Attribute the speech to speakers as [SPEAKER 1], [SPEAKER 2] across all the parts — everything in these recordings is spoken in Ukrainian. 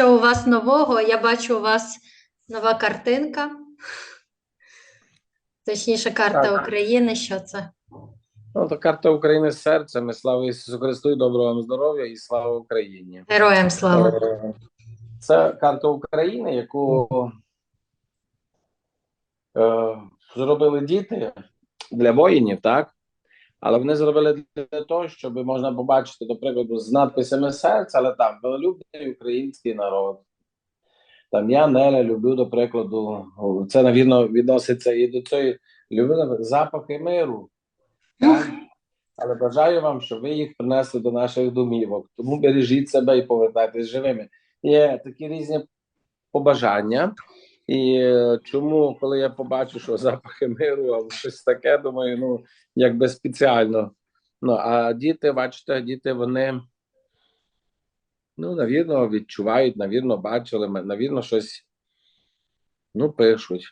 [SPEAKER 1] що у вас нового? Я бачу, у вас нова картинка. Точніше, карта
[SPEAKER 2] Так.
[SPEAKER 1] України. Що це?
[SPEAKER 2] Ну, то карта України з серцем. Слава Ісусу Христу, і доброго вам здоров'я, і слава Україні.
[SPEAKER 1] Героям слава.
[SPEAKER 2] Е, Це карта України, яку е, зробили діти для воїнів, так? Але вони зробили для того, щоб можна побачити, до прикладу, з надписами серця, але там велолюбний український народ. Там я Неля люблю, до прикладу, це, навірно, відноситься і до цієї люблю запахи миру. Так? Але бажаю вам, щоб ви їх принесли до наших домівок. Тому бережіть себе і повертайтесь живими. Є такі різні побажання. І е, чому, коли я побачу, що запахи миру або щось таке, думаю, ну якби спеціально. Ну а діти, бачите, діти вони ну, навірно, відчувають, навірно, бачили, навірно, щось ну, пишуть.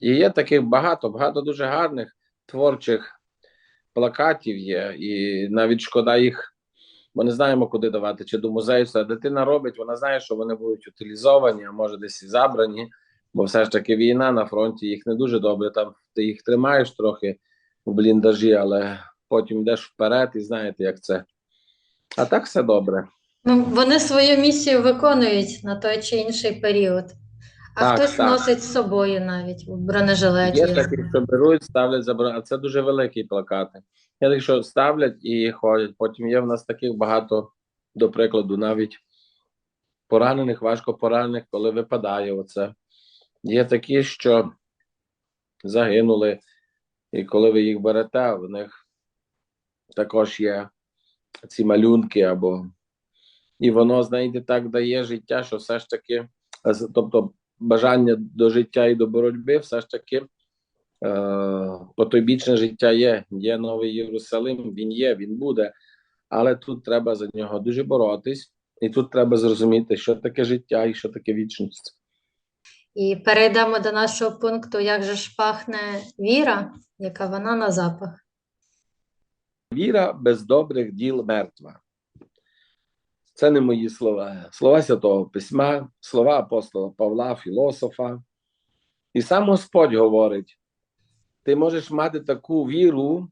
[SPEAKER 2] І є таких багато, багато дуже гарних творчих плакатів є, і навіть шкода їх. Ми не знаємо, куди давати, чи до музею. Дитина робить, вона знає, що вони будуть утилізовані, а може десь і забрані, бо все ж таки війна на фронті їх не дуже добре. Там ти їх тримаєш трохи в бліндажі, але потім йдеш вперед і знаєте, як це. А так все добре.
[SPEAKER 1] Ну, вони свою місію виконують на той чи інший період. А
[SPEAKER 2] Так,
[SPEAKER 1] хтось
[SPEAKER 2] так.
[SPEAKER 1] носить з собою навіть у бронежилеті.
[SPEAKER 2] Є такі, що беруть, ставлять забрати. А це дуже великі плакати. Є такі, що ставлять і ходять. Потім є в нас таких багато, до прикладу, навіть поранених, важко поранених, коли випадає оце. Є такі, що загинули, і коли ви їх берете, в них також є ці малюнки або. І воно, знаєте, так дає життя, що все ж таки, тобто бажання до життя і до боротьби, все ж таки е, потойбічне життя є. Є новий Єрусалим, він є, він буде, але тут треба за нього дуже боротись, і тут треба зрозуміти, що таке життя і що таке вічність.
[SPEAKER 1] І перейдемо до нашого пункту, як же ж пахне віра, яка вона на запах.
[SPEAKER 2] Віра без добрих діл мертва. Це не мої слова. Слова Святого Письма, слова апостола Павла, філософа. І сам Господь говорить: ти можеш мати таку віру,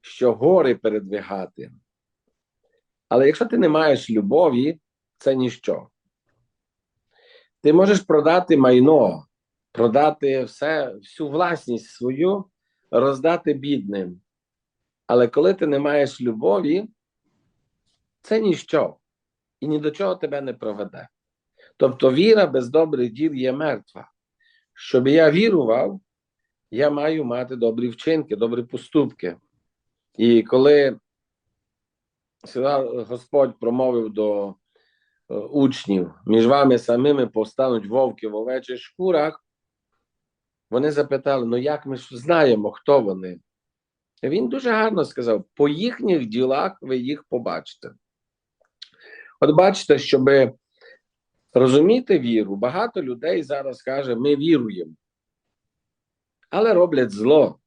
[SPEAKER 2] що гори передвигати. Але якщо ти не маєш любові, це ніщо. Ти можеш продати майно, продати все, всю власність свою, роздати бідним. Але коли ти не маєш любові, це ніщо і ні до чого тебе не проведе. Тобто віра без добрих діл є мертва. Щоб я вірував, я маю мати добрі вчинки, добрі поступки. І коли Господь промовив до учнів, між вами самими повстануть вовки в овечих шкурах, вони запитали: ну як ми ж знаємо, хто вони? Він дуже гарно сказав: по їхніх ділах ви їх побачите. От бачите, щоб розуміти віру, багато людей зараз каже, ми віруємо, але роблять зло.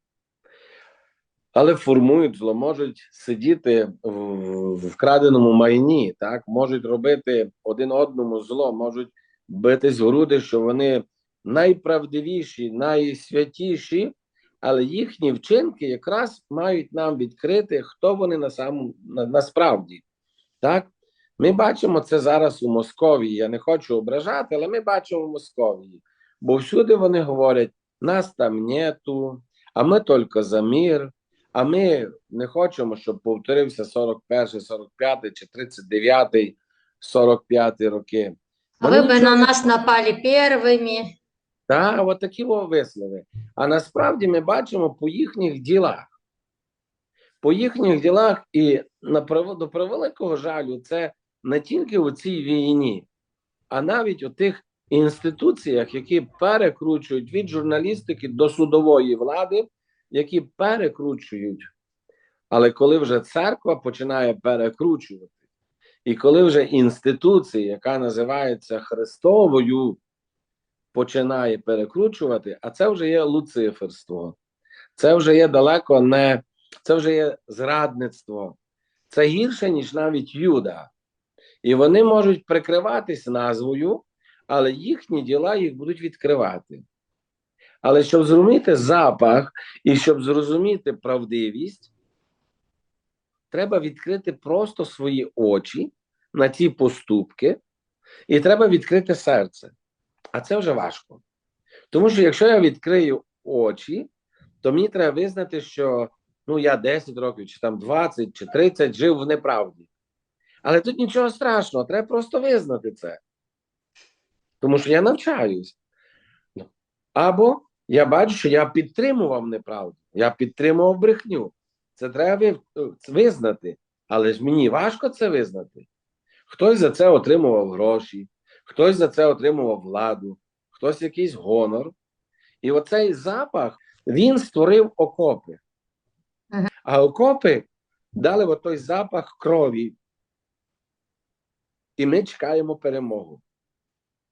[SPEAKER 2] Але формують зло, можуть сидіти в вкраденому майні, так, можуть робити один одному зло, можуть битись в груди, що вони найправдивіші, найсвятіші, але їхні вчинки якраз мають нам відкрити, хто вони на самому на, насправді. Так? Ми бачимо це зараз у Московії. Я не хочу ображати, але ми бачимо в Московії. Бо всюди вони говорять: нас там нету, а ми тільки за мир, а ми не хочемо, щоб повторився 41, 45 чи 39, 45 роки.
[SPEAKER 1] А ви би на нас напали першими.
[SPEAKER 2] так, от такі вислови. А насправді ми бачимо по їхніх ділах. По їхніх ділах, і на до превеликого жалю, це не тільки у цій війні, а навіть у тих інституціях, які перекручують від журналістики до судової влади, які перекручують. Але коли вже церква починає перекручувати, і коли вже інституція, яка називається Христовою, починає перекручувати, а це вже є луциферство. Це вже є далеко не це вже є зрадництво. Це гірше, ніж навіть Юда. І вони можуть прикриватись назвою, але їхні діла їх будуть відкривати. Але щоб зрозуміти запах і щоб зрозуміти правдивість, треба відкрити просто свої очі на ті поступки, і треба відкрити серце. А це вже важко. Тому що якщо я відкрию очі, то мені треба визнати, що ну, я 10 років, чи там 20, чи 30 жив в неправді. Але тут нічого страшного, треба просто визнати це. Тому що я навчаюсь. Або я бачу, що я підтримував неправду, я підтримував брехню. Це треба визнати. Але ж мені важко це визнати. Хтось за це отримував гроші, хтось за це отримував владу, хтось якийсь гонор. І оцей запах він створив окопи.
[SPEAKER 1] Ага.
[SPEAKER 2] А окопи дали от той запах крові. І ми чекаємо перемогу.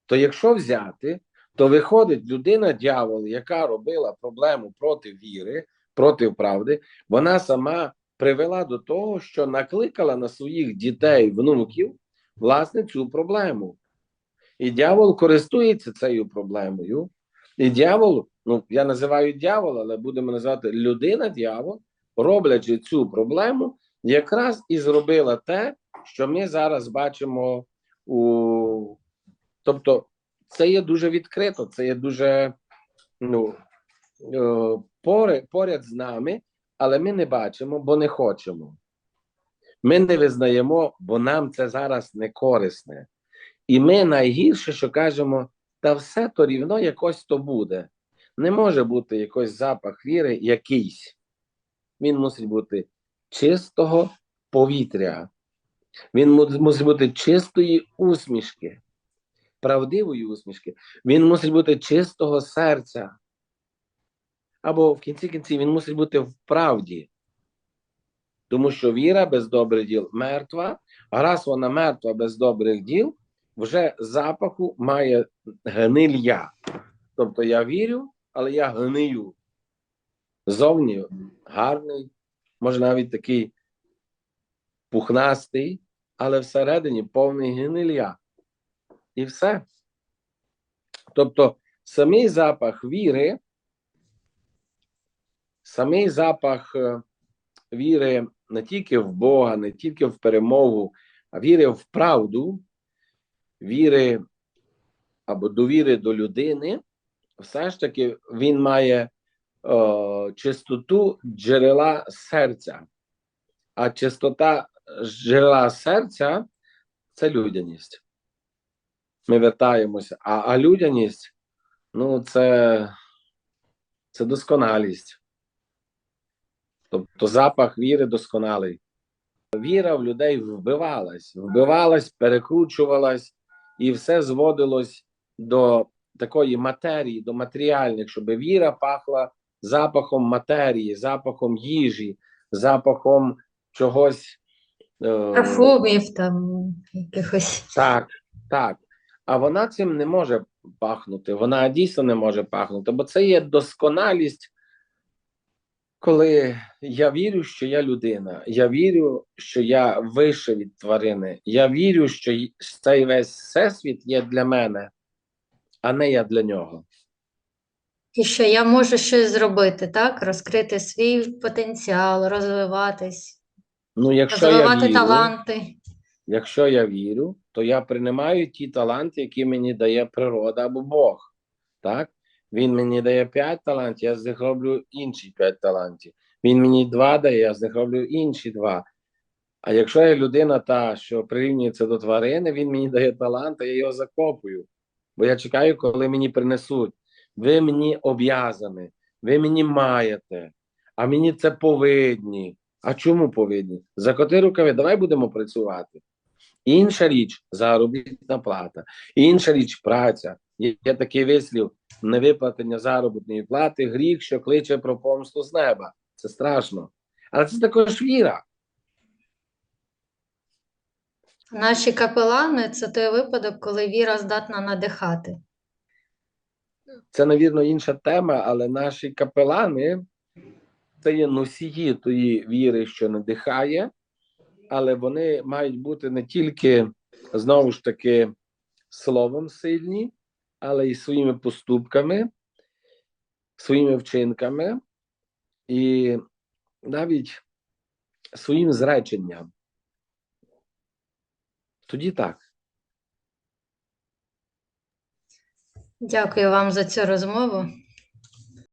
[SPEAKER 2] То якщо взяти, то виходить людина дьявол, яка робила проблему проти віри, проти правди, вона сама привела до того, що накликала на своїх дітей, внуків, власне, цю проблему. І дьявол користується цією проблемою. І дьявол, ну я називаю дьявол, але будемо називати людина дьявол, роблячи цю проблему, якраз і зробила те, що ми зараз бачимо у. Тобто, це є дуже відкрито, це є дуже ну, е, поряд, з нами, але ми не бачимо, бо не хочемо. Ми не визнаємо, бо нам це зараз не корисне. І ми найгірше, що кажемо, та все то рівно якось то буде. Не може бути якийсь запах віри якийсь. Він мусить бути чистого повітря. Він му- мусить бути чистої усмішки, правдивої усмішки. Він мусить бути чистого серця. Або в кінці кінці він мусить бути в правді. Тому що віра без добрих діл мертва, а раз вона мертва без добрих діл, вже запаху має гнилья. Тобто я вірю, але я гнию. Зовні гарний, може навіть такий пухнастий, але всередині повний гнилья. І все. Тобто, самий запах віри, самий запах е, віри не тільки в Бога, не тільки в перемогу, а віри в правду, віри або довіри до людини, все ж таки він має е, чистоту джерела серця. А чистота джерела серця це людяність. Ми вертаємося. А, а людяність ну, це, це досконалість. Тобто запах віри досконалий. Віра в людей вбивалась, вбивалась, перекручувалась, і все зводилось до такої матерії, до матеріальних, щоб віра пахла запахом матерії, запахом їжі, запахом чогось. е,
[SPEAKER 1] Парфумів там якихось.
[SPEAKER 2] так, так. А вона цим не може пахнути. Вона дійсно не може пахнути, бо це є досконалість, коли я вірю, що я людина. Я вірю, що я вище від тварини. Я вірю, що цей весь всесвіт є для мене, а не я для нього.
[SPEAKER 1] І що я можу щось зробити, так? Розкрити свій потенціал, розвиватись,
[SPEAKER 2] Ну, якщо я
[SPEAKER 1] розвивати
[SPEAKER 2] вірю,
[SPEAKER 1] таланти.
[SPEAKER 2] Якщо я вірю, то я приймаю ті таланти, які мені дає природа або Бог. Так? Він мені дає 5 талантів, я з них роблю інші 5 талантів. Він мені два дає, я з них роблю інші два. А якщо я людина та, що прирівнюється до тварини, він мені дає талант, а я його закопую. Бо я чекаю, коли мені принесуть. Ви мені об'язані, ви мені маєте, а мені це повинні. А чому повинні? Закоти рукави, давай будемо працювати. Інша річ заробітна плата, інша річ праця. Є, є такий вислів: невиплатення заробітної плати, гріх, що кличе про помсту з неба. Це страшно. Але це також віра.
[SPEAKER 1] Наші капелани це той випадок, коли віра здатна надихати.
[SPEAKER 2] Це, навірно, інша тема, але наші капелани це є носії тої віри, що надихає, але вони мають бути не тільки знову ж таки словом сильні, але й своїми поступками, своїми вчинками і навіть своїм зреченням. Тоді так.
[SPEAKER 1] Дякую вам за цю розмову.